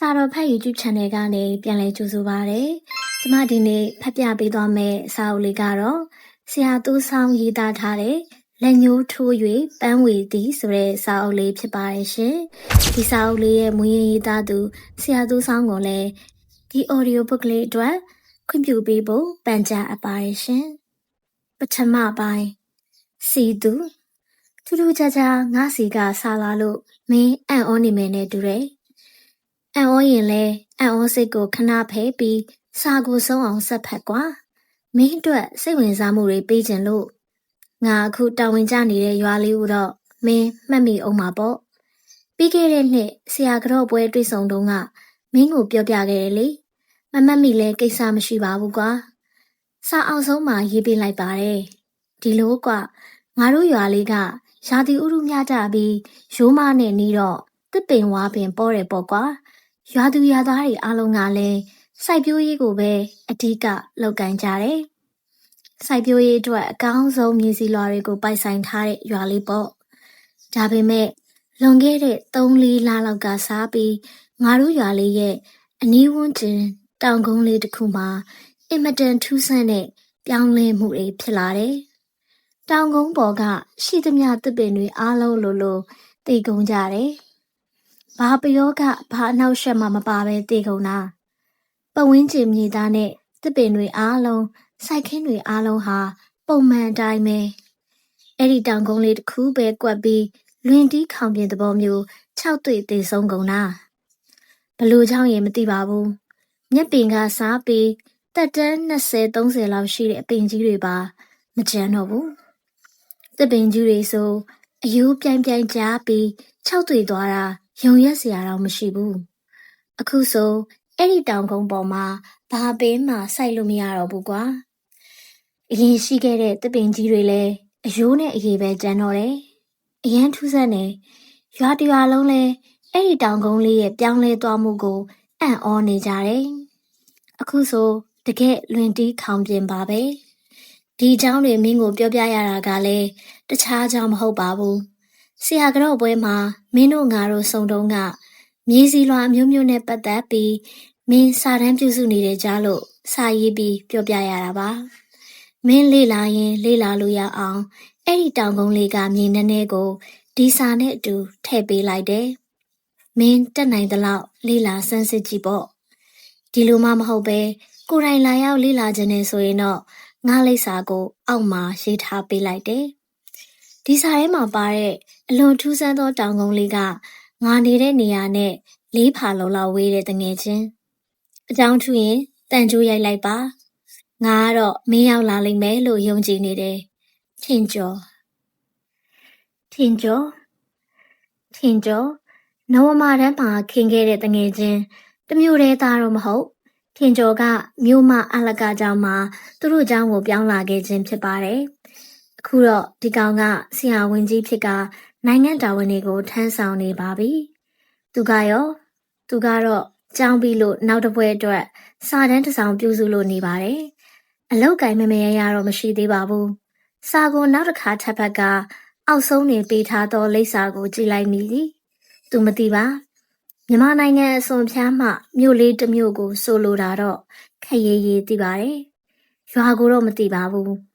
စာတော်ဖတ် YouTube Channel ကနေပြန်လည်ကြိုဆိုပါရစေ။ကျမဒီနေ့ဖတ်ပြပေးသွားမယ့်စာအုပ်လေးကတော့ဆရာသူဆောင်ရေးသားထားတဲ့လက်ညှိုးထိုး၍ပန်းဝေသည်ဆိုတဲ့စာအုပ်လေးဖြစ်ပါတယ်ရှင်။ဒီစာအုပ်လေးရဲ့မူရင်းရေးသားသူဆရာသူဆောင်ကိုလည်းဒီ audio book လေးအတွက်ခွင့်ပြုပေးဖို့ပန်ကြားအပ်ပါတယ်ရှင်။ပထမပိုင်းစီသူထူးထူးခြားခြားငါစီကဆာလာလို့မင်းအံ့ဩနေမယ်နဲ့တူတယ်။ အံ့ဩရင်လဲအံ့ဩစိတ်ကိုခဏဖယ်ပြီးစာကိုဆုံးအောင်ဆက်ဖက်ကွာ။မင်းအတွက်စိတ်ဝင်စားမှုတွေပေးခြင်းလို့ငါအခုတာဝန်ကျနေတဲ့ရွာလေးကိုတော့မင်းမှတ်မိအောင်ပါပေါ့။ပြီးခဲ့တဲ့နှစ်ဆရာကတော့ပွဲတွေ့ဆုံတုန်းကမင်းကိုပြောပြခဲ့တယ်လေ။မမှတ်မိလဲကိစ္စမရှိပါဘူးကွာ။စာအောင်ဆုံးမှာရေးပေးလိုက်ပါတယ်။ဒီလိုကွငါတို့ရွာလေးကရာသီဥတုမြကြပြီးရိုးမနဲ့နီးတော့တစ်ပင်ဝါပင်ပေါ်တယ်ပေါ့ကွာ ရွာသူရွာသားတွေအားလုံးကလည်းစိုက်ပျိုးရေးကိုပဲအဓိကလုပ်ကိုင်ကြတယ်စိုက်ပျိုးရေးအတွက်အကောင်းဆုံးမြေစီလွာတွေကိုပိုက်ဆိုင်ထားတဲ့ရွာလေးပေါ့ဒါပေမဲ့လွန်ခဲ့တဲ့3-4လလောက်ကစားပြီးငါတို့ရွာလေးရဲ့အနီးဝန်းကျင်တောင်ကုန်းလေးတစ်ခုမှာအင်မတန်ထူးဆန်းတဲ့ပြောင်းလဲမှုတွေဖြစ်လာတယ်တောင်ကုန်းပေါ်ကရှိသမျှသစ်ပင်တွေအားလုံးလိုလိုတည်ကုန်ကြတယ်။ ဘာပယောကဘာအနောက်ရှက်မှမပါပဲတည်ကုန်တာ။ပဝင်းကျင်မြေသားနဲ့သစ်ပင်တွေအားလုံးစိုက်ခင်းတွေအားလုံးဟာ ပုံမှန်တိုင်းပဲ။အဲ့ဒီတောင်ကုန်းလေးတစ်ခုပဲကွက်ပြီးလွင်တီးခေါင်ပြင်သဘောမျိုး၆တွေ့တည်ဆုံးကုန်တာ။ဘလို့ကြောင့်ရင်မသိပါဘူး။မျက်ပင်ကစားပြီးတက်တန်း20 30လောက်ရှိတဲ့အပင်ကြီးတွေပါမကြမ်းတော့ဘူး။သစ်ပင်ကြီးတွေဆိုအယိုးပြိုင်ပြိုင်ကြားပြီးခြောက်သွေသွားတာ ယုံရက်စရာတော့မရှိဘူး။အခုဆိုအဲ့ဒီတောင်ကုန်းပေါ်မှာဘာပင်မှစိုက်လို့မရတော့ဘူးကွာ။အရင်ရှိခဲ့တဲ့သစ်ပင်ကြီးတွေလည်းအယိုးနဲ့အရေးပဲကျန်တော့တယ်။အရန်ထူးဆန်းနေရွာတရွာလုံးလဲအဲ့ဒီတောင်ကုန်းလေးရဲ့ပြောင်းလဲသွားမှုကိုအံ့ဩနေကြတယ်။အခုဆိုတကယ်လွင်တီးခေါင်ပြင်ပါပဲ။ဒီအကြောင်းတွေမင်းကိုပြောပြရတာကလည်းတခြားကြောင့်မဟုတ်ပါဘူး ဆရာကတော့ပွဲမှာမင်းတို့ငါတို့စုံတုံးကမြေစီလွာအမျိုးမျိုးနဲ့ပတ်သက်ပြီးမင်းစာတမ်းပြုစုနေတဲ့ကြားလို့စာရေးပြီးပြောပြရတာပါမင်းလေ့လာရင် လေ့လာလို့ရအောင်အဲ့ဒီတောင်ကုန်းလေးကမြေနှဲ့ကိုဒီစာနဲ့အတူထည့်ပေးလိုက်တယ်မင်းတက်နိုင်သလောက်လေ့လာစမ်းစစ်ကြည့်ပေါ့ဒီလိုမှမဟုတ်ပဲကိုယ်တိုင်လာရောက်လေ့လာခြင်းနဲ့ဆိုရင်တော့ငါးလိပ်စာကိုအောက်မှာရေးထားပေးလိုက်တယ်။ ဒီစာထဲမှာပါတဲ့အလွန်ထူးဆန်းသောတောင်ကုန်းလေးကငါနေတဲ့နေရာနဲ့လေးဖာလုံးလောက်ဝေးတဲ့တငယ်ချင်း။အကြောင်းထူရင်တန်ကြိုးရိုက်လိုက်ပါ။ငါကတော့မင်းရောက်လာလိမ့်မယ်လို့ယုံကြည်နေတယ်။ထင်ကျော်ထင်ကျော်ထင်ကျော်နိုဝမာတန်းမှာခင်ခဲ့တဲ့တငယ်ချင်းတမျိုးတည်းသားတော့မဟုတ်ထင်ကျော်ကမြို့မအလကကျောင်းမှာသူတို့ကျောင်းကိုပြောင်းလာခဲ့ခြင်းဖြစ်ပါတယ်။အ ခုတော့ဒီကောင်ကဆရာဝန်ကြီးဖြစ်ကနိုင်ငံတာဝန်တွေကိုထမ်းဆောင်နေပါပြီ။သူကရောသူကတော့ကျောင်းပြီးလို့နောက်တစ်ပွဲအတွက်စာတန်းတစ်ဆောင်ပြုစုလို့နေပါတယ်။အလောက်ကင်မမရရတော့မရှိသေးပါဘူး။စာကိုနောက်တစ်ခါထပ်ဖက်ကအောက်ဆုံးနေပေးထားသောလိပ်စာကိုကြည့်လိုက်မိသည်။သူမသိပါမြန်မာနိုင်ငံအစွန်ဖျားမှမြို့လေးတစ်မြို့ကိုဆိုလိုတာတော့ခက်ရေးရေးသိပါတယ်။ရွာကိုတော့မသိပါဘူး။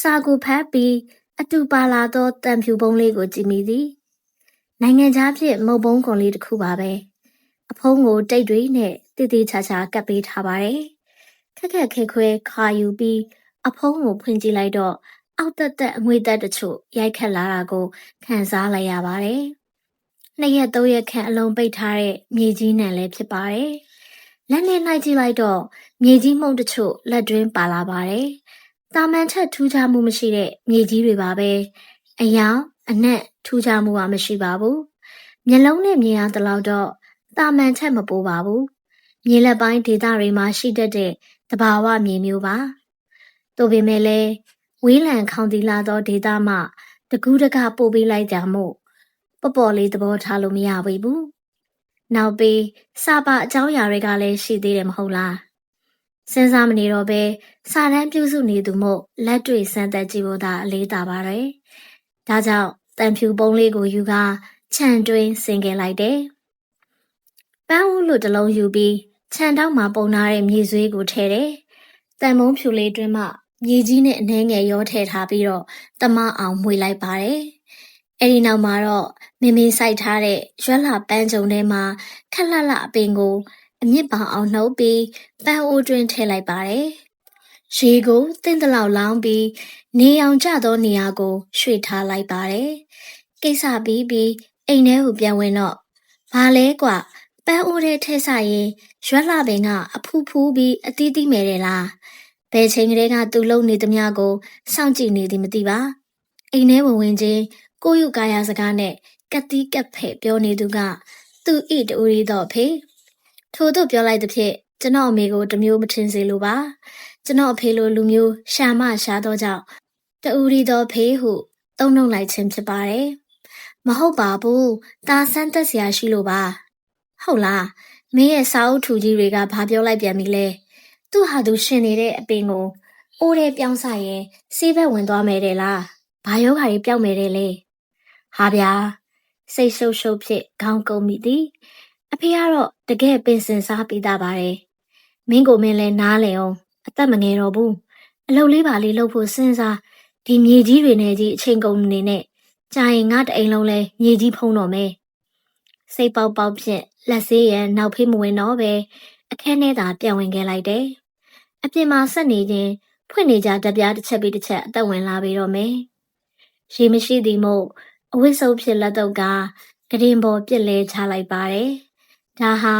စာကိုဖတ်ပြီးအတူပါလာသောတံဖြူပုံးလေးကိုကြည့်မိသည်။နိုင်ငံခြားဖြစ်မုတ်ပုံးကွန်လေးတစ်ခုပါပဲ။အဖုံးကိုတိတ်တွေနဲ့တည်တည်ချာချာကပ်ပေးထားပါတယ်။ခက်ခက်ခဲခွဲခါယူပြီးအဖုံးကိုဖွင့်ကြည့်လိုက်တော့အောက်တက်တက်အငွေတက်တချို့ရိုက်ခတ်လာတာကိုခံစားလိုက်ရပါတယ်။နှစ်ရက်သုံးရက်ခန့်အလုံးပိတ်ထားတဲ့မြေကြီးနံလည်းဖြစ်ပါတယ်။လက်နဲ့နှိုက်ကြည့်လိုက်တော့မြေကြီးမှုန့်တချို့လက်တွင်းပါလာပါတယ်။ တာမန်ထက်ထူးခြားမှုမရှိတဲ့မြေကြီးတွေပါပဲ။အယောင်အနက်ထူးခြားမှုကမရှိပါဘူး။မျက်လုံးနဲ့မြင်ရသလောက်တော့တာမန်ထက်မပိုပါဘူး။မြေလက်ပိုင်းဒေသတွေမှာရှိတတ်တဲ့တဘာဝမြေမျိုးပါ။သို့ပေမဲ့လည်းဝေးလံခေါင်တီလာသောဒေသမှတကူးတကပို့ပေးလိုက်ကြမို့ပေါ့ပေါ့လေးသဘောထားလို့မရပေဘူး။နောက်ပြီးစာပါအကြောင်းအရာတွေကလည်းရှိသေးတယ်မဟုတ်လား။ စဉ်းစားမနေတော့ပဲစာတန်းပြုစုနေသူမို့လက်တွေ့စမ်းသပ်ကြည့်ဖို့သာအလေးသာပါတယ်။ဒါကြောင့်တန်ဖြူပုံးလေးကိုယူကခြံတွင်းဆင်ကင်လိုက်တယ်ပန်းဦးလိုတစ်လုံးယူပြီးခြံတောက်မှာပုံထားတဲ့မြေဆွေးကိုထည့်တယ်။တန်မုံဖြူလေးတွင်းမှမြေကြီးနဲ့အနှဲငယ်ရောထည့်ထားပြီးတော့တမအောင်မှွေလိုက်ပါတယ်။အဲဒီနောက်မှာတော့မင်းမင်းစိုက်ထားတဲ့ရွက်လာပန်းကြုံထဲမှာခက်လှလှအပင်ကို အမြင့်ပေါင်အောင်နှုတ်ပြီးပန်းအိုးတွင်းထည့်လိုက်ပါတယ်။ရေကိုတင့်တလောက်လောင်းပြီးနေအောင်ကျသောနေရာကိုရွှေ့ထားလိုက်ပါတယ်။ကိစ္စပြီးပြီးအိမ်ထဲကိုပြန်ဝင်တော့ဘာလဲကွပန်းအိုးထဲထည့်ဆရင်ရွက်လာပင်ကအဖူးဖူးပြီးအတီးတီးမယ်တယ်လားဘယ်ချိန်ကလေးကသူလုံနေသမျှကိုစောင့်ကြည့်နေသည်မသိပါအိမ်ထဲဝင်ဝင်ချင်းကိုယုကာယစကားနဲ့ကက်တီးကက်ဖဲ့ပြောနေသူကသူ့ဤတူရီတော့ဖေ ထို့သို့ပြောလိုက်သဖြင့်ကျွန်တော်အမေကိုတမျိုးမထင်စေလိုပါကျွန်တော်အဖေလိုလူမျိုးရှာမရှာသောကြောင့်တူရီတော်ဖေးဟုတုံ့နှုတ်လိုက်ခြင်းဖြစ်ပါတယ်မဟုတ်ပါဘူးตาဆန်းသက်စရာရှိလို့ပါဟုတ်လားမင်းရဲ့စာအုပ်ထူကြီးတွေကဘာပြောလိုက်ပြန်ပြီလဲသူ့ဟာသူရှင်နေတဲ့အပင်ကိုအိုးတဲ့ပြောင်းစားရင်ဆေးဘက်ဝင်သွားမယ်တဲ့လားဘာယောဂါကြီးပြောက်မယ်တဲ့လဲဟာဗျာစိတ်ရှုပ်ရှုပ်ဖြစ်ခေါင်းကုန်မိသည် အဖေကတော့တကယ်ပင်စင်စားပြီးသားပါတယ်မင်းကိုမင်းလဲနားလေအောင်အသက်မငယ်တော့ဘူးအလုပ်လေးပါလေးလုပ်ဖို့စဉ်းစားဒီမြေကြီးတွေနဲ့ကြီးအချိန်ကုန်နေနဲ့ကြာရင်ငါတအိမ်လုံးလဲမြေကြီးဖုံးတော့မယ်စိတ်ပေါက်ပေါက်ဖြင့်လက်ဆေးရန်နောက်ဖေးမဝင်တော့ပဲအခန်းထဲသာပြန်ဝင်ခဲ့လိုက်တယ်။အပြင်မှာဆက်နေခြင်းဖွင့်နေကြတပြားတစ်ချက်ပြီးတစ်ချက်အသက်ဝင်လာပြီးတော့မယ်။ရေမရှိသည်မို့အဝိစုပ်ဖြစ်လက်တော့ကကရင်ပေါ်ပြစ်လဲချလိုက်ပါတယ်။ ဒါဟာ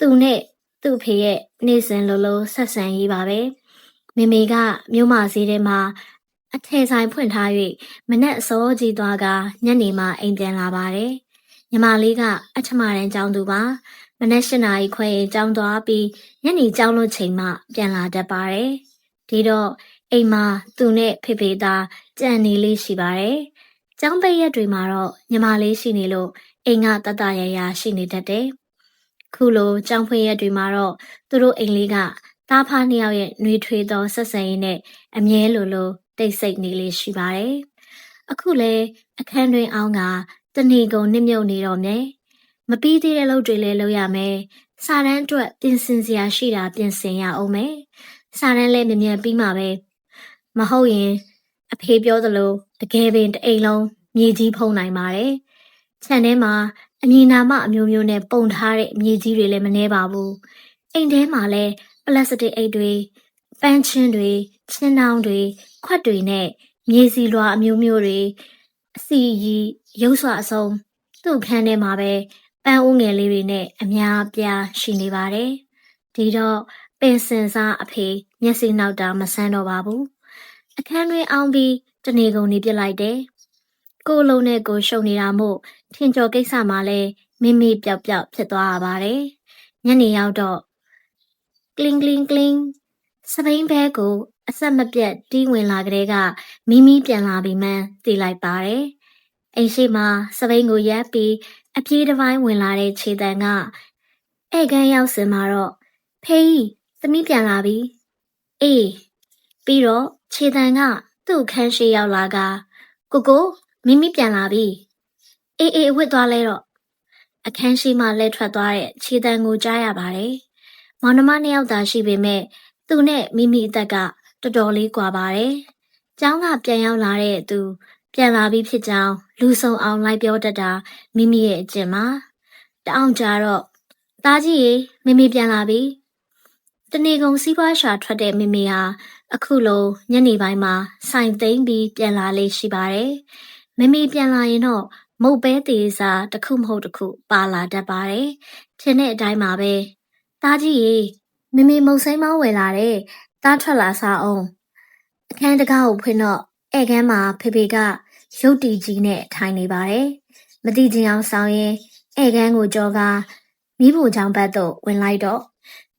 သူနဲ့သူ့ဖေရဲ့နေ့စဉ်လိုလိုဆက်ဆံရေးပါပဲ။မေမေကမြို့မစည်းထဲမှာအထည်ဆိုင်ဖွင့်ထား၍မနက်အစောကြီးသွားကညနေမှအိမ်ပြန်လာပါတယ်။ညီမလေးကအထမရန်ကျောင်းသူပါ။မနက်၈နာရီခွဲရင်ကျောင်းသွားပြီးညနေကျောင်းလွတ်ချိန်မှပြန်လာတတ်ပါတယ်။ဒီတော့အိမ်မှာသူနဲ့ဖေဖေသားကြံနေလေးရှိပါတယ်။ကျောင်းပိတ်ရက်တွေမှာတော့ညီမလေးရှိနေလို့အိမ်ကတတရရရှိနေတတ်တယ်။ ခုလိုကျောင်းဖွင့်ရက်တွေမှာတော့သူတို့အိမ်လေးကသားဖားနှစ်ယောက်ရဲ့နှွေထွေးသောဆက်ဆံရေးနဲ့အမြဲလိုလိုတိတ်ဆိတ်နေလေးရှိပါတယ်။အခုလဲအခန်းတွင်အောင်ကတဏီကုံနစ်မြုပ်နေတော့မယ်။မပြီးသေးတဲ့လုပ်တွေလည်းလုပ်ရမယ်။စာတန်းအတွက်ပြင်ဆင်စရာရှိတာပြင်ဆင်ရအောင်မယ်။စာတန်းလည်းမြင်မြန်ပြီးမှပဲ။မဟုတ်ရင်အဖေပြောသလိုတကယ်ပင်တအိမ်လုံးမြေကြီးဖုံးနိုင်ပါတယ်။ခြံထဲမှာ အမည်နာမအမျိုးမျိုးနဲ့ပုံထားတဲ့မြေကြီးတွေလည်းမနှဲပါဘူး။အိမ်ထဲမှာလည်းပလတ်စတစ်အိတ်တွေပန်းချင်းတွေချင်းနှောင်းတွေခွက်တွေနဲ့မြေစီလွာအမျိုးမျိုးတွေအစီရီရုပ်ဆွအစုံသူ့ခန်းထဲမှာပဲပန်းဦးငယ်လေးတွေနဲ့အများပြားရှိနေပါတယ်။ဒီတော့ပင်စင်စားအဖေမျက်စိနောက်တာမဆန်းတော့ပါဘူး။အခန်းတွင်အောင်ပြီးတနေကုန်နေပြစ်လိုက်တယ်။ကိုယ်လုံးနဲ့ကိုယ်ရှုံနေတာမို့ ထင်ကျော်ကိစ္စမှလည်းမိမိပျောက်ပျောက်ဖြစ်သွားရပါတယ်။ညနေရောက်တော့ကလင်းကလင်းကလင်းစပိန်ဘဲကိုအဆက်မပြတ်တီးဝင်လာကလေးကမိမိပြန်လာပြီမှန်းသိလိုက်ပါတယ်။အိမ်ရှိမှာစပိန်ကိုရက်ပြီးအပြေးတစ်ပိုင်းဝင်လာတဲ့ခြေတံကဧကန်ရောက်စင်မှာတော့ဖေးသမီးပြန်လာပြီ။အေးပြီးတော့ခြေတံကသူ့ခန်းရှိရောက်လာကကိုကိုမိမိပြန်လာပြီ။ အေးအေးဝစ်သွားလဲတော့အခန်းရှိမှလဲထွက်သွားတဲ့ခြေတံကိုကြားရပါတယ်။မောင်နှမနှစ်ယောက်သာရှိပေမဲ့သူနဲ့မိမိအသက်ကတော်တော်လေးကွာပါတယ်။ကျောင်းကပြန်ရောက်လာတဲ့သူပြန်လာပြီးဖြစ်ကြောင်းလူဆုံအောင်လိုက်ပြောတတ်တာမိမိရဲ့အကျင့်မှာတအောင်ကြတော့သားကြီးရေမိမိပြန်လာပြီ။တနေကုန်စီးပွားရှာထွက်တဲ့မိမိဟာအခုလိုညနေပိုင်းမှာစိုင်သိမ့်ပြီးပြန်လာလေးရှိပါတယ်။မိမိပြန်လာရင်တော့ မုတ်ပဲသေးစားတစ်ခုမဟုတ်တစ်ခုပါလာတတ်ပါတယ်။ထင်းတဲ့အတိုင်းပါပဲ။သားကြီးရေမမေမုတ်စိမ်းမောင်းဝယ်လာတဲ့တားထွက်လာစားအောင်အခန်းတကားကိုဖွင့်တော့ဧကန်းမှာဖေဖေကရုတ်တီကြီးနဲ့ထိုင်နေပါတယ်မတိချင်အောင်ဆောင်ရင်ဧကန်းကိုကြောကမိဖို့ချောင်းဘက်သို့ဝင်လိုက်တော့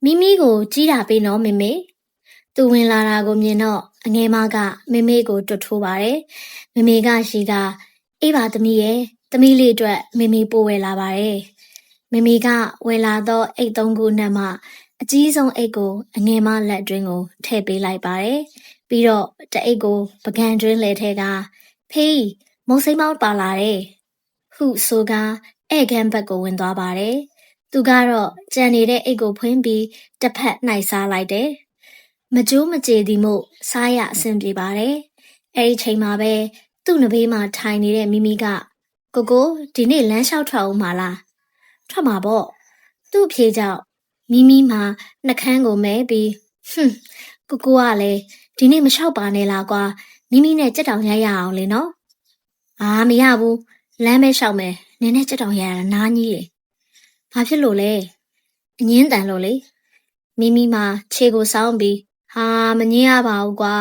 မိမိကိုကြီးတာပေးနော်မေမေသူဝင်လာတာကိုမြင်တော့အငယ်မကမေမေကိုတွတ်ထိုးပါတယ်မေမေကရှိက အေးပါသမီးရဲ့သမီးလေးအတွက်မေမေပို့ဝယ်လာပါတယ်မေမေကဝယ်လာတော့အိတ်သုံးခုနဲ့မှအကြီးဆုံးအိတ်ကိုအငယ်မလက်အတွင်းကိုထည့်ပေးလိုက်ပါတယ်။ပြီးတော့တအိတ်ကိုပကံတွင်းလေထဲကဖေးမုံစိမ်းမောင်းပါလာတယ်။ဟုဆိုကဧကန်ဘက်ကိုဝင်သွားပါတယ်သူကတော့ကြံနေတဲ့အိတ်ကိုဖွင့်ပြီးတစ်ဖက်နှိုက်စားလိုက်တယ်။မကြိုးမကြေသည်မို့စားရအဆင်ပြေပါတယ်။အဲဒီချိန်မှာပဲ သူ့နဘေးမှာထိုင်နေတဲ့မိမိကကိုကိုဒီနေ့လမ်းလျှောက်ထွက်အောင်မလား။ထွက်မှာပေါ့။သူ့အဖြေကြောင့်မိမိမှာနှကန်းကိုမဲပြီးဟွန်းကိုကိုကလည်းဒီနေ့မလျှောက်ပါနဲ့လားကွာမိမိနဲ့ကြက်တောင်ရရအောင်လေနော်။အာမရဘူးလမ်းမဲလျှောက်မယ်နင်းနဲ့ကြက်တောင်ရရတာနားကြီးတယ်။ဘာဖြစ်လို့လဲ။အငင်းတန်လို့လေမိမိမှာခြေကိုစောင်းပြီး ဟာမငင်းရပါဘူးကွာ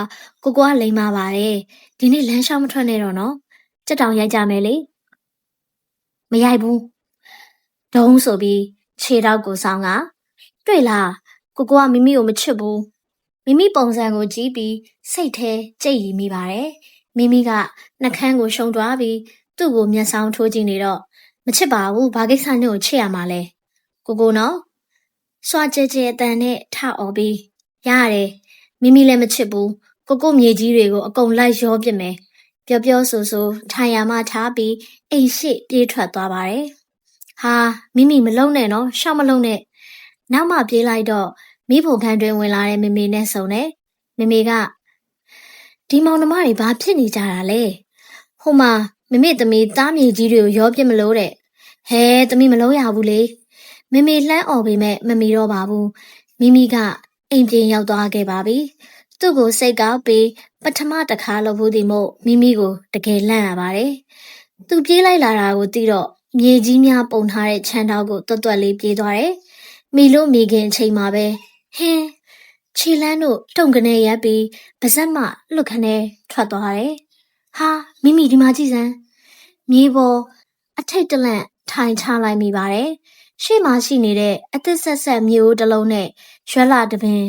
ကိုကိုကလိမ်မာပါတယ်ဒီနေ့လမ်းလျှောက်မထွက်နဲ့တော့နော်ကြက်တောင်ရိုက်ကြမယ်လေမရိုက်ဘူးဒုံးဆိုပြီးခြေတော့ကိုစောင်းကတွေ့လားကိုကိုကမိမိကိုမချစ်ဘူးမိမိပုံစံကိုကြည့်ပြီးစိတ်ထဲကြိတ်ရီမိပါတယ်မိမိကနှကန်းကိုရှုံသွားပြီးသူ့ကိုမျက်စောင်းထိုးကြည့်နေတော့မချစ်ပါဘူးဘာကိစ္စနဲ့ကိုချစ်ရမှာလဲကိုကိုနော်စွာကြဲကြဲအတန်နဲ့ထအော်ပြီးရတယ် မိမိလည်းမချစ်ဘူးကိုကိုမြေကြီးတွေကိုအကုန်လိုက်ရောပစ်မယ်ပြောပြောဆိုဆိုထိုင်ရမှထားပြီးအိမ်ရှိပြေးထွက်သွားပါတယ်ဟာမိမိမလုံးနဲ့နော်ရှောက်မလုံးနဲ့နောက်မှပြေးလိုက်တော့မိဖို့ခန်းတွင်ဝင်လာတဲ့မေမေနဲ့ဆုံတယ်မေမေကဒီမောင်နှမတွေဘာဖြစ်နေကြတာလဲဟိုမှာမမေသမီးတားမြေကြီးတွေကိုရောပစ်မလို့တဲ့ဟဲသမီးမလုံးရဘူးလေမေမေလှမ်းអော်ပေမဲ့မမီတော့ပါဘူးမိမိက အိမ်ပြင်ရောက်သွားခဲ့ပါပြီသူ့ကိုစိတ်ကောက်ပြီးပထမတစ်ခါလို့ဘူးဒီမို့မိမိကိုတကယ်လန့်ရပါတယ်သူပြေးလိုက်လာတာကိုသိတော့မြေကြီးများပုံထားတဲ့ခြံတောက်ကိုတွတ်တွတ်လေးပြေးသွားတယ်မိလို့မိခင်အချိန်မှာပဲဟင်းခြေလန်းတို့တုံကနေရက်ပြီးပါဇက်မှလွတ်ခနဲထွက်သွားတယ်ဟာမိမိဒီမှာကြည့်စမ်းမြေပေါ်အထိတ်တလန့်ထိုင်ချလိုက်မိပါတယ် ရှေ့မှာရှိနေတဲ့အသစ်ဆက်ဆက်မျိုးတစ်လုံးနဲ့ရွက်လာတပင်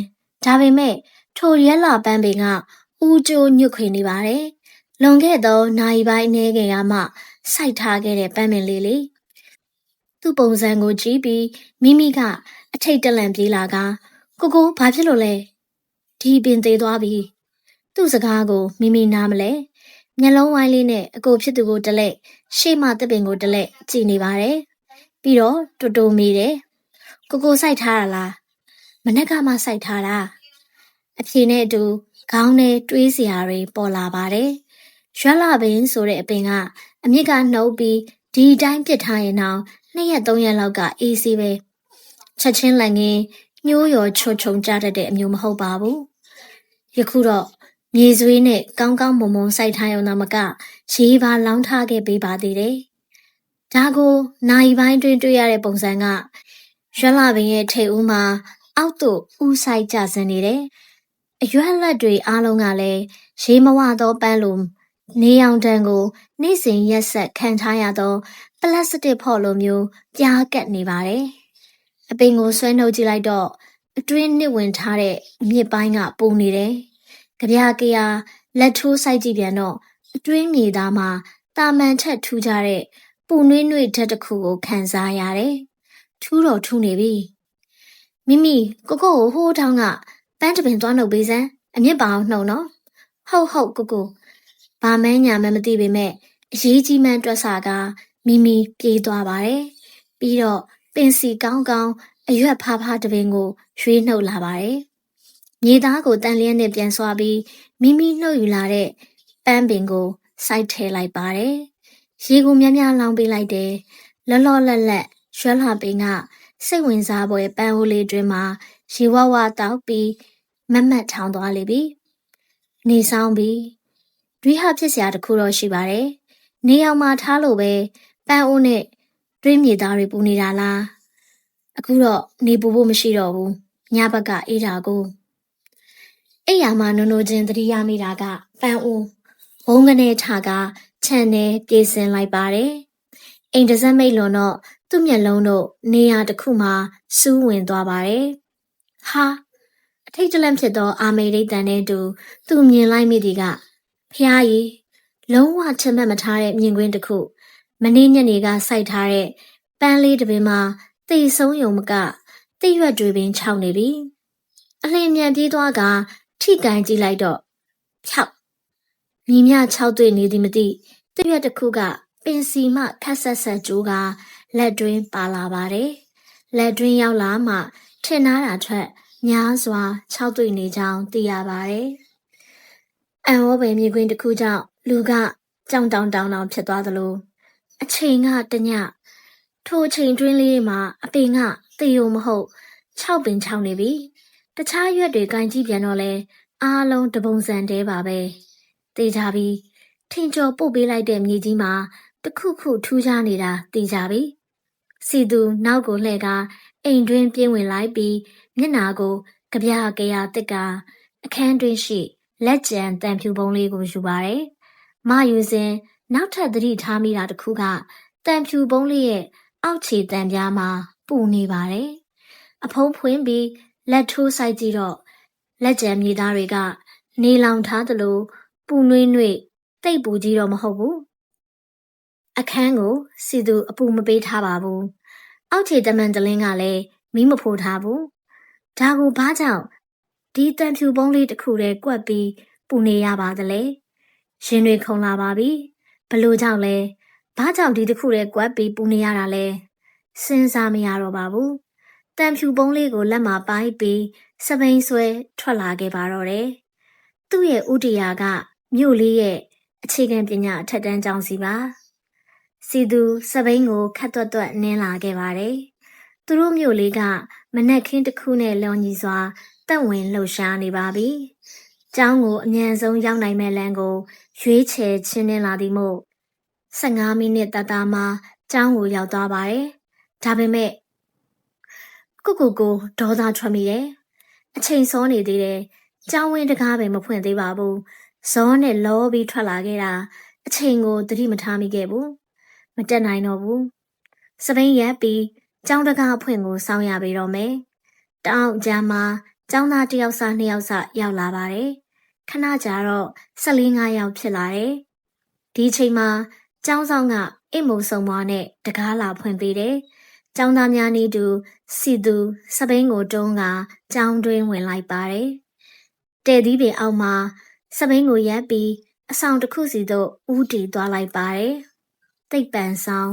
ဒါပေမဲ့ထိုရွက်လာပန်းပင်ကဦးကျိုးညွတ်ခွေနေပါတယ်လွန်ခဲ့သောနိုင်ပိုင်းအနေငယ်ကမှစိုက်ထားခဲ့တဲ့ပန်းပင်လေးလေးသူ့ပုံစံကိုကြည့်ပြီးမိမိကအထိတ်တလန့်ပြေးလာကကိုကိုဘာဖြစ်လို့လဲဒီပင်သေးသွားပြီသူ့စကားကိုမိမိနားမလဲမျက်လုံးဝိုင်းလေးနဲ့အကိုဖြစ်သူကိုတလက်ရှေ့မှတပင်ကိုတလက်ကြည့်နေပါတယ် ပြီးတော့တူတူမိတယ်ကိုကိုစိုက်ထားတာလားမနေ့ကမှစိုက်ထားတာအဖြေနဲ့အတူခေါင်းထဲတွေးစရာတွေပေါ်လာပါတယ်ရွက်လာပင်ဆိုတဲ့အပင်ကအမြစ်ကနှုတ်ပြီးဒီတိုင်းပစ်ထားရင်တော့နှစ်ရက်သုံးရက်လောက်ကအေးဆေးပဲချက်ချင်းလည်းငင်းညှိုးရော်ချွတ်ချုံကြတတ်တဲ့အမျိုးမဟုတ်ပါဘူးယခုတော့မြေဆွေးနဲ့ကောင်းကောင်းမွန်မွန်စိုက်ထားရုံသာမကရေးပါလောင်းထားခဲ့ပေးပါသေးတယ် ဒါကိုနိုင်ပိုင်းတွင်တွေ့ရတဲ့ပုံစံကရွက်လာပင်ရဲ့ထိတ်ဦးမှာအောက်သို့ဥဆိုင်ကြဆင်းနေတယ်။အရွက်လက်တွေအားလုံးကလည်းရေမဝသောပန်းလိုနေအောင်တန်ကိုနေ့စဉ်ရက်ဆက်ခံထားရသောပလတ်စတစ်ဖော့လိုမျိုးပြားကပ်နေပါတယ်။အပင်ကိုဆွဲနှုတ်ကြည့်လိုက်တော့အတွင်းနှစ်ဝင်ထားတဲ့မြစ်ပိုင်းကပုံနေတယ်။ကြပြားကရလက်ထိုးဆိုင်ကြည့်ပြန်တော့အတွင်းမြေသားမှာတာမန်ထက်ထူးကြတဲ့ ပူနွေးနွေးဓာတ်တစ်ခုကိုခံစားရတယ်။ထူးတော့ထူးနေပြီ။မိမိကိုကိုကိုဟိုးထောင်းကပန်းတပင်သွားနှုတ်ပေးစမ်းအမြင့်ပါအောင်နှုတ်နော်။ဟုတ်ဟုတ်ကိုကိုဘာမန်းညာမှမသိပေမဲ့အရေးကြီးမှန်းတွက်စာကမိမိပြေးသွားပါတယ်။ပြီးတော့ပင်စီကောင်းကောင်းအရွက်ဖားဖားတပင်ကိုရွှေးနှုတ်လာပါတယ်။မြေသားကိုတန်လျက်နဲ့ပြန်ဆွာပြီးမိမိနှုတ်ယူလာတဲ့ပန်းပင်ကိုစိုက်ထဲလိုက်ပါတယ်။ ရေကိုများများလောင်းပေးလိုက်တယ်။လောလောလတ်လတ်ရွှဲလာပင်ကစိတ်ဝင်စားပွဲပန်းဟိုးလေးတွင်မှာရေဝဝတောက်ပြီးမတ်မတ်ထောင်သွားလေပြီ။နေဆောင်ပြီးဒွိဟဖြစ်စရာတခုတော့ရှိပါတယ်။နေအောင်မှထားလို့ပဲပန်းအိုးနဲ့တွင်းမြေသားတွေပူနေတာလား။အခုတော့နေပူဖို့မရှိတော့ဘူး။ညဘက်ကအေးတာကိုအိယာမနုံနုံချင်းတတိယမိတာကပန်းအိုးဘုံကနေထက ခြံနေပြေးစင်လိုက်ပါတယ်။အိမ်တစ်စက်မိတ်လွန်တော့သူ့မျက်လုံးတို့နေရာတစ်ခုမှာစူးဝင်သွားပါတယ်။ဟာအထိတ်တလန့်ဖြစ်သောအာမေရိတ်တန်နဲ့တူသူမြင်လိုက်မိသည်ကဖျားရီလုံးဝချမတ်မထားတဲ့မြင်ကွင်းတစ်ခုမနေ့ညနေကစိုက်ထားတဲ့ပန်းလေးတစ်ပင်မှာတိတ်ဆုံးယုံမကတိရွက်တွေပင်ခြောက်နေပြီအလင်းမြန်ပြေးသွားကထိကန်ကြည့်လိုက်တော့ဖြောက်မြင်းမြခြောက်တွေ့နေသည်မသိ တိရွက်တစ်ခုကပင်စီမှခက်ဆက်ဆက်ကြိုးကလက်တွင်းပါလာပါတယ်လက်တွင်းရောက်လာမှထင်သားတာထွက်များစွာခြောက်သွေ့နေကြောင်းသိရပါတယ်။အန်ဝဘယ်မြေခွင်းတစ်ခုကြောင့်လူကကြောင်တောင်တောင်တောင်ဖြစ်သွားသလိုအချိန်ကတညထိုအချိန်တွင်းလေးမှာအပင်ကသေယုံမဟုတ်၆ပင်၆နေပြီတခြားရွက်တွေကင်ကြည့်ပြန်တော့လဲအားလုံးတပုံစံတဲပါပဲတေးကြပြီ ထင်ကျော်ပို့ပေးလိုက်တဲ့မြေကြီးမှာတခုခုထူးခြားနေတာသိကြပြီစီသူနောက်ကိုလှည့်ကအိမ်တွင်းပြင်းဝင်လိုက်ပြီးမျက်နာကိုကြပြကြရတစ်ကအခန်းတွင်းရှိလက်ကျန်တန်ဖြူပုံးလေးကိုယူပါတယ်။မယူစဉ်နောက်ထပ်သတိထားမိတာတစ်ခုကတန်ဖြူပုံးလေးရဲ့အောက်ခြေတန်ပြားမှာပူနေပါတယ်။အဖုံးဖွင့်ပြီးလက်ထိုးဆိုင်ကြည့်တော့လက်ကျန်မြေသားတွေကနေလောင်ထားသလိုပူနွေးနွေ့ တိတ်ပူကြီးတော့မဟုတ်ဘူး။အခန်းကိုစီသူအပူမပေးထားပါဘူး။အောက်ခြေတမန်တလင်းကလည်းမီးမဖိုးထားဘူး။ဒါကိုဘာကြောင့်ဒီတန်ဖြူပုံးလေးတစ်ခုတည်းကွက်ပြီးပူနေရပါသလဲ။ရင်တွေခုန်လာပါပြီ။ဘလို့ကြောင့်လဲ။ဘာကြောင့်ဒီတစ်ခုတည်းကွက်ပြီးပူနေရတာလဲ။စဉ်းစားမရတော့ပါဘူး။တန်ဖြူပုံးလေးကိုလက်မှာပိုင်းပြီးစပိန်ဆွဲထွက်လာခဲ့ပါတော့တယ်။သူ့ရဲ့ဥတီယာကမြို့လေးရဲ့ အခြေခံပညာအထက်တန်းကျောင်းစီပါ။စီသူစပိန်ကိုခတ်သွက်သွက်နင်းလာခဲ့ပါတယ်။သူတို့မြို့လေးကမနက်ခင်းတစ်ခုနဲ့လွန်ညီစွာတက်ဝင်လှုပ်ရှားနေပါပြီ။ကျောင်းကိုအမြန်ဆုံးရောက်နိုင်မဲ့လမ်းကိုရွေးချယ်ချင်းနှင်းလာသည်မို့15မိနစ်တတာမှကျောင်းကိုရောက်သွားပါတယ်။ဒါပေမဲ့ကုကုကိုဒေါသထွက်မိတယ်။အချိန်စောနေသေးတယ်။ကျောင်းဝင်းတကားပဲမဖွင့်သေးပါဘူး။ ဇောနဲ့လောပြီးထွက်လာခဲ့တာအချိန်ကိုသတိမထားမိခဲ့ဘူး။မတက်နိုင်တော့ဘူး။စပိန်ရက်ပြီးကျောင်းတကားအဖွင့်ကိုစောင်းရပြီတော့မယ်။တောင်းကြမ်းမှာကျောင်းသားတစ်ယောက်စာနှစ်ယောက်စာရောက်လာပါတယ်။ခဏကြာတော့14 5ယောက်ဖြစ်လာတယ်။ဒီချိန်မှာကျောင်းဆောင်ကအိမ်မုံစုံမွားနဲ့တကားလာဖွင့်ပေးတယ်။ကျောင်းသားများနေတူစီသူစပိန်ကိုတုံးကကျောင်းတွင်းဝင်လိုက်ပါတယ်။တဲ့သီးပင်အောက်မှာ စပိန်ကိုရက်ပြီးအဆောင်တစ်ခုစီသို့ဦးတည်သွားလိုက်ပါတယ်။တိတ်ပန်ဆောင်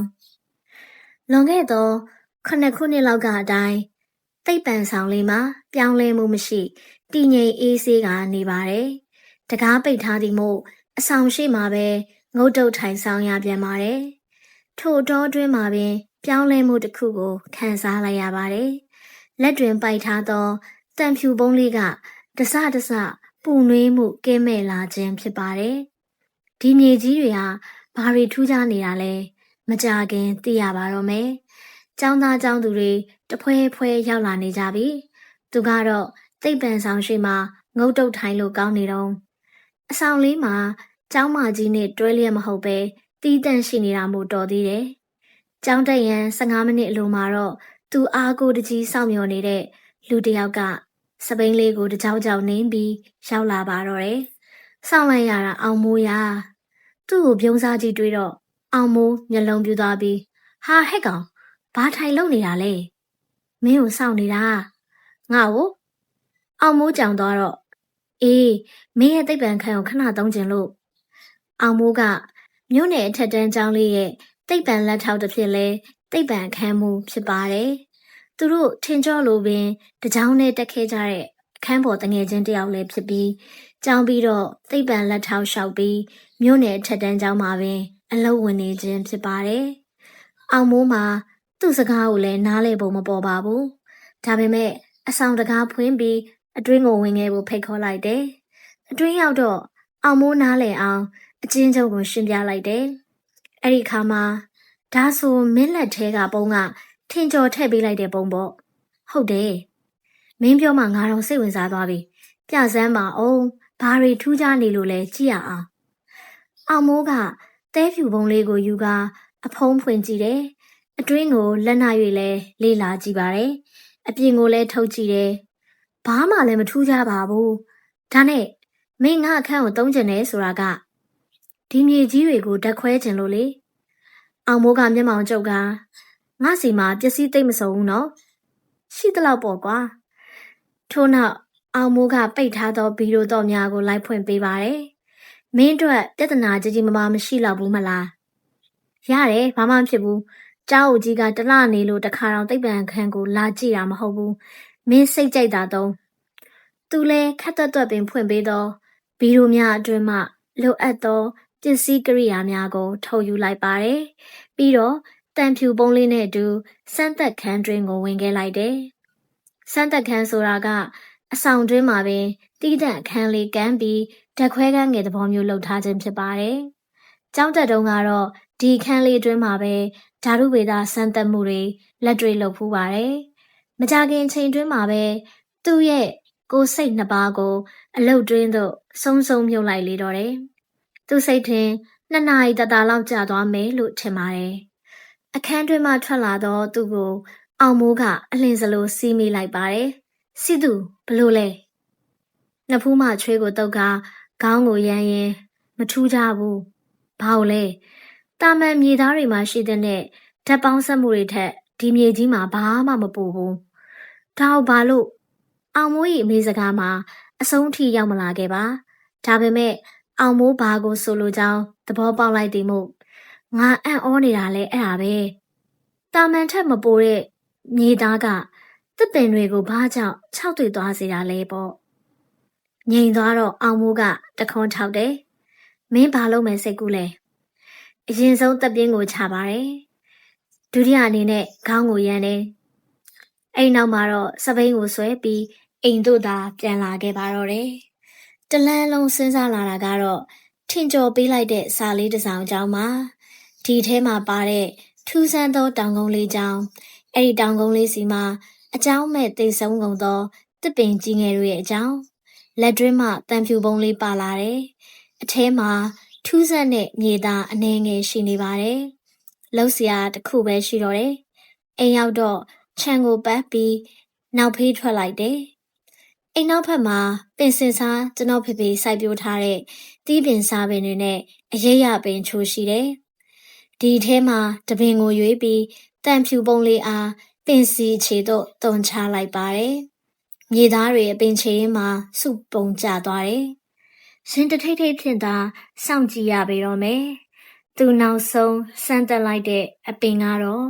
လွန်ခဲ့သောခုနှစ်ခုနှစ်လောက်ကအတိုင်းသိပ်ပန်ဆောင်လေးမှာပြောင်းလဲမှုမရှိတည်ငြိမ်အေးဆေးကနေပါတယ်။တကားပိတ်ထားသည်မို့အဆောင်ရှိမှာပဲငုတ်တုတ်ထိုင်ဆောင်ရပြန်ပါတယ်။ထို့တော့တွင်းမှာပင် ပြောင်းလဲမှုတစ်ခုကိုခံစားလိုက်ရပါတယ်။လက်တွင်ပိုက်ထားသောတံဖြူပုံးလေးကတစတစ ပူနွေးမှုကင်းမဲ့လာခြင်းဖြစ်ပါတယ်။ဒီမြေကြီးတွေဟာဘာတွေထူးခြားနေတာလဲမကြခင်သိရပါတော့မယ်။ကျောင်းသားကျောင်းသူတွေတဖွဲဖွဲရောက်လာနေကြပြီ။သူကတော့တိတ်ပန်ဆောင်ရှိမှငုတ်တုတ်ထိုင်လို့ကောင်းနေတော့အဆောင်လေးမှာကျောင်းမကြီးနဲ့တွဲလျက်မဟုတ်ပဲတီးတန့်ရှိနေတာမို့တော်သေးတယ်။ကျောင်းတက်ရန်15မိနစ်အလိုမှာတော့သူအားကိုတကြီးစောင့်မျှော်နေတဲ့လူတစ်ယောက်က စပိန်လေးကိုတကြောက်ကြောက်နှင်းပြီးရောက်လာပါတော့တယ်။စောင့်လိုက်ရတာအောင်မိုးရသူ့ကိုပြုံးစားကြည့်တွေ့တော့အောင်မိုးမျက်လုံးပြူသွားပြီးဟာဟဲ့ကောင်ဘာထိုင်လုံနေတာလဲမင်းကိုစောင့်နေတာငါ့ကိုအောင်မိုးကြောင်သွားတော့အေးမင်းရဲ့သိပ္ပံခန်းကိုခဏသုံးကျင်လို့အောင်မိုးကမြို့နယ်အထက်တန်းကျောင်းလေးရဲ့သိပ္ပံလက်ထောက်တစ်ဖြစ်လဲသိပ္ပံခန်းမှုဖြစ်ပါတယ် သူတို့ထင်ကြောလို့ပင်တကြောင်နဲ့တက်ခဲ့ကြတဲ့အခန်းပေါ်တငယ်ချင်းတယောက်လည်းဖြစ်ပြီးကျောင်းပြီးတော့သိပ္ပံလက်ထောက်လျှောက်ပြီးမြို့နယ်ထက်တန်းကျောင်းမှာပင် အလုပ်ဝင်နေခြင်းဖြစ်ပါတယ်။အောင်မိုးမှာသူ့စကားကိုလည်းနားလည်ဖို့မပေါ်ပါဘူး။ဒါပေမဲ့အဆောင်တကားဖွင့်ပြီးအတွင်းကိုဝင်ခဲ့ဖို့ဖိတ်ခေါ်လိုက်တယ်။အတွင်းရောက်တော့အောင်မိုးနားလည်အောင်အချင်းချုပ်ကိုရှင်းပြလိုက်တယ်။အဲ့ဒီခါမှာဒါဆိုမင်းလက်ထဲကပုံက ထင်ကျော်ထည့်ပေးလိုက်တဲ့ပုံပေါ့။ဟုတ်တယ်။မင်းပြောမှငါတော့စိတ်ဝင်စားသွားပြီ။ပြစမ်းပါအောင်ဘာတွေထူးခြားနေလို့လဲကြည့်ရအောင်။အောင်မိုးကတဲဖြူပုံလေးကိုယူကာအဖုံးဖွင့်ကြည့်တယ်။အတွင်းကိုလက်နာ၍လဲလေးလာကြည့်ပါတယ်။အပြင်ကိုလည်းထုတ်ကြည့်တယ်။ဘာမှလည်းမထူးခြားပါဘူး။ဒါနဲ့မင်းငါအခန်းကိုတုံးကျင်တယ်ဆိုတာကဒီမြေကြီးတွေကိုဓာတ်ခွဲကျင်လို့လေ။အောင်မိုးကမျက်မှောင်ကျုပ်က ငါစီမှာပျက်စီးသိမ့်မစုံဘူးနော်။ရှိသလောက်ပေါ့ကွာ။ထို့နောက်အောင်မိုးကပိတ်ထားသောဗီဒီယိုတော့များကိုလိုက်ဖွင့်ပေးပါတယ်။မင်းအတွက်ပြဿနာကြီးကြီးမားမားမရှိတော့ဘူးမလား။ရတယ်ဘာမှမဖြစ်ဘူးကျောင်းအုပ်ကြီးကတလနေလို့တခါတော့သိပ္ပံခန်းကိုလာကြည့်တာမဟုတ်ဘူးမင်းစိတ်ကြိုက်တာတော့သူလဲခက်တွတ်တွတ်ပင်ဖွင့်ပေးတော့ဗီရိုများအတွင်းမှလိုအပ်သောပစ္စည်းကိရိယာများကိုထုတ်ယူလိုက်ပါတယ်ပြီးတော့ တန်ဖြူပုံးလေးနဲ့အတူစမ်းသက်ခန်းတွင်ကိုဝင်ခဲ့လိုက်တယ်စမ်းသက်ခန်းဆိုတာကအဆောင်တွင်းမှာပင်တီးတန့်အခန်းလေးကမ်းပြီးဓာတ်ခွဲခန်းငယ်သဘောမျိုးလှုပ်ထားခြင်းဖြစ်ပါတယ်။ကျောင်းတက်တုန်းကတော့ဒီအခန်းလေးအတွင်းမှာပဲဓာတုဗေဒစမ်းသပ်မှုတွေလက်တွေ့လုပ်ဖူးပါတယ်။မကြခင်ချိန်တွင်းမှာပဲသူ့ရဲ့ကိုယ်စိတ်နှစ်ပါးကို အလုတ်တွင်းသို့စုံစုံမြုပ်လိုက်လေတော့တယ်။သူ့စိတ်ထင်နှစ်နာရီတတလောက်ကြာသွားမယ်လို့ထင်ပါတယ်။ အခန်းတွင်းမှထွက်လာတော့သူ့ကို အောင်မိုးကအလင်းစလိုစီးမိလိုက်ပါတယ်။စီသူဘလို့လဲ။နှစ်ဖူးမှချွေးကိုတုတ်ကခေါင်းကိုရမ်းရင်မထူးကြဘူး။ဘာလို့လဲ။တာမန်မြေသားတွေမှာရှိတဲ့နဲ့ဓာတ်ပေါင်းဆက်မှုတွေထက်ဒီမြေကြီးမှာဘာမှမပူဘူး။ဒါဟုတ်ဘာလို့အောင်မိုး၏အမေစကားမှာအဆုံးထိရောက်မလာခဲ့ပါ။ဒါပေမဲ့အောင်မိုးဘာကိုဆိုလိုကြောင်းသဘောပေါက်လိုက်သည်မို့ ငါအံ့ဩနေတာလဲအဲ့ဒါပဲ။တာမန်ထက်မပိုတဲ့မြေသားကတစ်ပင်တွေကိုဘာကြောင့်ခြောက်သွေ့သွားစေတာလဲပေါ့။ငြိမ်သွားတော့အောင်မိုးကတခွန်းထောက်တယ်။မင်းဘာလုပ်မယ်စိတ်ကူးလဲ။အရင်ဆုံးတပ်ပြင်းကိုချပါတယ်။ဒုတိယအနေနဲ့ခေါင်းကိုရမ်းတယ်။အဲ့နောက်မှာတော့စပိန်ကိုဆွဲပြီးအိမ်တို့သာပြန်လာခဲ့ပါတော့တယ်။တလန်းလုံးစဉ်းစားလာတာကတော့ထင်ကျော်ပေးလိုက်တဲ့စာလေးတစ်စောင်ကြောင်းမှာ ဒီထဲမှာပါတဲ့ထူးဆန်းသောတောင်ကုန်းလေးကြောင်းအဲ့ဒီတောင်ကုန်းလေးစီမှာအကြောင်းမဲ့သိဆုံးကုန်သောတစ်ပင်ကြီးငယ်တို့ရဲ့အကြောင်းလက်တွင်းမှတန်ဖြူပုံးလေးပါလာတယ်။အထဲမှာထူးဆန်းတဲ့မြေသားအနှဲငယ်ရှိနေပါတယ်။လှုပ်ရှားတစ်ခုပဲရှိတော့တယ်။အိမ်ရောက်တော့ခြံကိုပတ်ပြီးနောက်ဖေးထွက်လိုက်တယ်။အိမ်နောက်ဖက်မှာပင်စင်စားကျွန်တော်ဖေဖေစိုက်ပျိုးထားတဲ့တီးပင်စားပင်တွေနဲ့အရေးရပင်ချိုးရှိတယ်။ ဒီထဲမှာတပင်ကိုရွေးပြီးတန်ဖြူပုံးလေးအားပင်စီခြေသို့တုံချလိုက်ပါတယ်။မြေသားတွေအပင်ချေရင်းမှာစုပုံကျသွားတယ်။ရှင်တထိတ်ထိတ်ဖြင့်သာစောင့်ကြည့်ရပေတော့မယ်။သူနောက်ဆုံးစမ်းတက်လိုက်တဲ့အပင်ကတော့